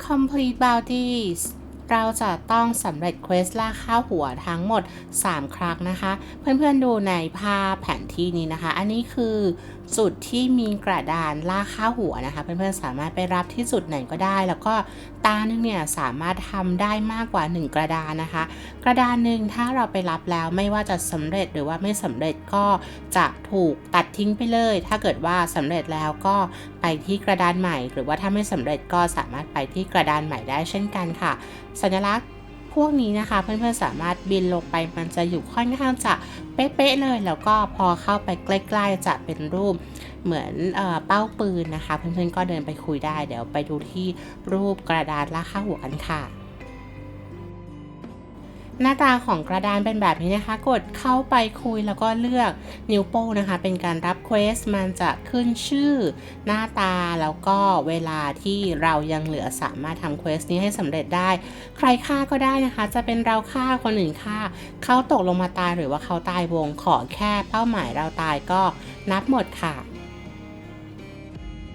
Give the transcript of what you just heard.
complete bodies. เราจะต้องสำเร็จเควสล่าค่าหัวทั้งหมด 3 ครั้งนะคะ เพื่อนๆดูในภาพแผนที่นี้นะคะ อันนี้คือจุดที่มีกระดานล่าค่าหัวนะคะ เพื่อนๆสามารถไปรับที่จุดไหนก็ได้ แล้วก็ตาหนึ่งเนี่ยสามารถทำได้มากกว่า 1 กระดานนะคะ กระดานหนึ่งถ้าเราไปรับแล้วไม่ว่าจะสำเร็จหรือว่าไม่สำเร็จก็จะถูกตัดทิ้งไปเลย ถ้าเกิดว่าสำเร็จแล้วก็ไปที่กระดานใหม่ หรือว่าถ้าไม่สำเร็จก็สามารถไปที่กระดานใหม่ได้เช่นกันค่ะสัญลักษณ์พวกนี้นะคะ เพื่อนๆสามารถบินลงไปมันจะอยู่ค่อนข้างจะเป๊ะๆเลย แล้วก็พอเข้าไปใกล้ๆจะเป็นรูปเหมือนเอเป้าปืนนะคะ เพื่อนๆก็เดินไปคุยได้ เดี๋ยวไปดูที่รูปกระดานราค่าหัวกันค่ะ หน้าตาของกระดานเป็นแบบนี้นะคะ กดเข้าไปคุยแล้วก็เลือกนิ้วโป้งนะคะ เป็นการรับเควสมันจะขึ้นชื่อ หน้าตาแล้วก็เวลาที่เรายังเหลือสามารถทำเควสนี้ให้สำเร็จได้ ใครฆ่าก็ได้นะคะ จะเป็นเราฆ่าคนอื่นฆ่าเขาตกลงมาตายหรือว่าเขาตายวงขอแค่เป้าหมายเราตายก็นับหมดค่ะ